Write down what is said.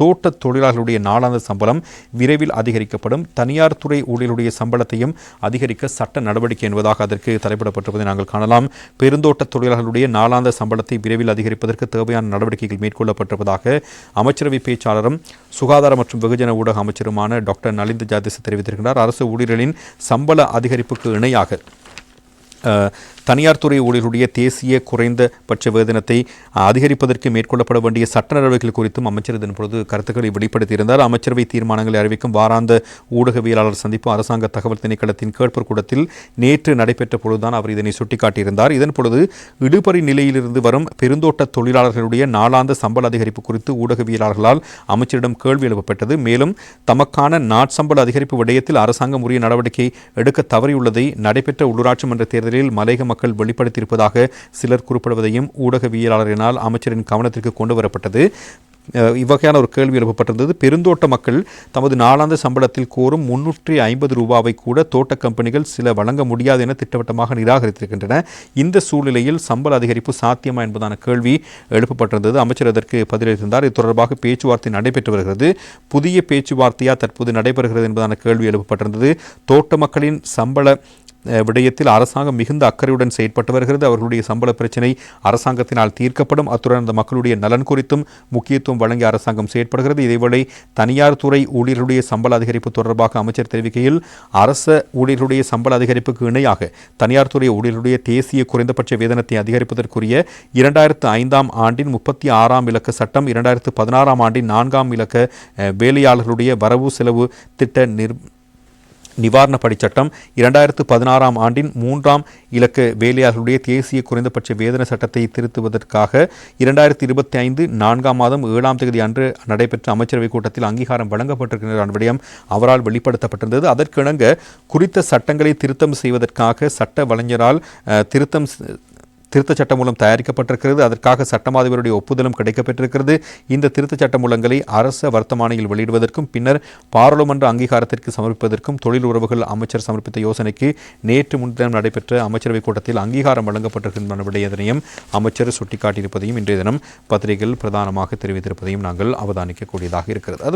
தோட்ட தொழிலாளர்களுடைய நாளாந்த சம்பளம் விரைவில் அதிகரிக்கப்படும். தனியார் துறை ஊழியர்களுடைய சம்பளத்தையும் அதிகரிக்க சட்ட நடவடிக்கை என்பதாக அதற்கு தலைப்பிடப்பட்டிருப்பதை நாங்கள் காணலாம். பெருந்தோட்ட தொழிலாளர்களுடைய நாளாந்த சம்பளத்தை விரைவில் அதிகரிப்பதற்கு தேவையான நடவடிக்கைகள் மேற்கொள்ளப்பட்டிருப்பதாக அமைச்சரவை பேச்சாளரும் சுகாதார மற்றும் வெகுஜன ஊடக அமைச்சருமான டாக்டர் நலிந்த ஜாதிஸ் தெரிவித்திருக்கிறார். அரசு ஊழியர்களின் சம்பள அதிகரிப்புக்கு இணையாக தனியார் துறை ஊழியர்களுடைய தேசிய குறைந்தபட்ச வேதனத்தை அதிகரிப்பதற்கு மேற்கொள்ளப்பட வேண்டிய சட்ட நடவடிக்கைகள் குறித்தும் அமைச்சர் இதன்பொழுது கருத்துக்களை வெளிப்படுத்தியிருந்தார். அமைச்சரவை தீர்மானங்களை அறிவிக்கும் வாராந்த ஊடகவியலாளர் சந்திப்பு அரசாங்க தகவல் திணைக்களத்தின் கேட்பர் கூடத்தில் நேற்று நடைபெற்ற பொழுதுதான் அவர் இதனை சுட்டிக்காட்டியிருந்தார். இதன் பொழுது இடுபறி நிலையிலிருந்து வரும் பெருந்தோட்ட தொழிலாளர்களுடைய நாளாந்த சம்பள அதிகரிப்பு குறித்து ஊடகவியலாளர்களால் அமைச்சரிடம் கேள்வி எழுப்பப்பட்டது. மேலும் தமக்கான நாட்சம்பள அதிகரிப்பு விடயத்தில் அரசாங்கம் உரிய நடவடிக்கை எடுக்க தவறியுள்ளதை நடைபெற்ற உள்ளூராட்சி மன்ற தேர்தலில் மலையக மக்கள் வெளிப்படுத்தியிருப்பதாக சிலர் குறிப்பிடுவதையும் ஊடகவியலாளரினால் அமைச்சரின் கவனத்திற்கு கொண்டு வரப்பட்டது. இவ்வகையான ஒரு கேள்வி எழுப்பப்பட்டிருந்தது. பெருந்தோட்ட மக்கள் தமது நாளாந்த சம்பளத்தில் கோரும் முன்னூற்றி ஐம்பது ரூபாவை கூட தோட்ட கம்பெனிகள் சில வழங்க முடியாது என திட்டவட்டமாக நிராகரித்திருக்கின்றன. இந்த சூழ்நிலையில் சம்பள அதிகரிப்பு சாத்தியமா என்பதான கேள்வி எழுப்பப்பட்டிருந்தது. அமைச்சர் அதற்கு பதிலளித்திருந்தார். இது தொடர்பாக பேச்சுவார்த்தை நடைபெற்று வருகிறது. புதிய பேச்சுவார்த்தையா தற்போது நடைபெறுகிறது என்பதான கேள்வி எழுப்பப்பட்டிருந்தது. தோட்ட மக்களின் சம்பள விடயத்தில் அரசாங்கம் மிகுந்த அக்கறையுடன் செயற்பட்டு வருகிறது. அவர்களுடைய சம்பள பிரச்சினை அரசாங்கத்தினால் தீர்க்கப்படும். அத்துடன் அந்த மக்களுடைய நலன் குறித்தும் முக்கியத்துவம் வழங்கி அரசாங்கம் செயற்படுகிறது. இதேவேளை தனியார் துறை ஊழியர்களுடைய சம்பள அதிகரிப்பு தொடர்பாக அமைச்சர் தெரிவிக்கையில் அரச ஊழியர்களுடைய சம்பள அதிகரிப்புக்கு இணையாக தனியார் துறை ஊழியர்களுடைய தேசிய குறைந்தபட்ச வேதனத்தை அதிகரிப்பதற்குரிய இரண்டாயிரத்து ஐந்தாம் ஆண்டின் முப்பத்தி ஆறாம் இலக்க சட்டம் இரண்டாயிரத்து பதினாறாம் ஆண்டின் நான்காம் இலக்க வேலையாளர்களுடைய வரவு செலவு திட்ட நிர் நிவாரணப் படிச்சட்டம் இரண்டாயிரத்து பதினாறாம் ஆண்டின் மூன்றாம் இலக்க வேலையாளர்களுடைய தேசிய குறைந்தபட்ச வேதன சட்டத்தை திருத்துவதற்காக இரண்டாயிரத்தி இருபத்தி ஐந்து நான்காம் மாதம் ஏழாம் தேதி அன்று நடைபெற்ற அமைச்சரவைக் கூட்டத்தில் அங்கீகாரம் வழங்கப்பட்டிருக்கின்ற விடயம் அவரால் வெளிப்படுத்தப்பட்டிருந்தது. அதற்கிணங்க குறித்த சட்டங்களை திருத்தம் செய்வதற்காக சட்ட வலைஞரால் திருத்தம் திருத்த சட்ட மூலம் தயாரிக்கப்பட்டிருக்கிறது. அதற்காக சட்டமாதிபருடைய ஒப்புதலும் கிடைக்கப்பெற்றிருக்கிறது. இந்த திருத்த சட்ட மூலங்களை அரச வர்த்தமானியில் வெளியிடுவதற்கும் பின்னர் பாராளுமன்ற அங்கீகாரத்திற்கு சமர்ப்பிப்பதற்கும் தொழில் உறவுகள் அமைச்சர் சமர்ப்பித்த யோசனைக்கு நேற்று முன்தினம் நடைபெற்ற அமைச்சரவைக் கூட்டத்தில் அங்கீகாரம் வழங்கப்பட்டிருக்கின்ற விடயத்தினையும் அமைச்சர் சுட்டிக்காட்டியிருப்பதையும் இன்றைய தினம் பத்திரிகைகள் பிரதானமாக தெரிவித்திருப்பதையும் நாங்கள் அவதானிக்கக்கூடியதாக இருக்கிறது.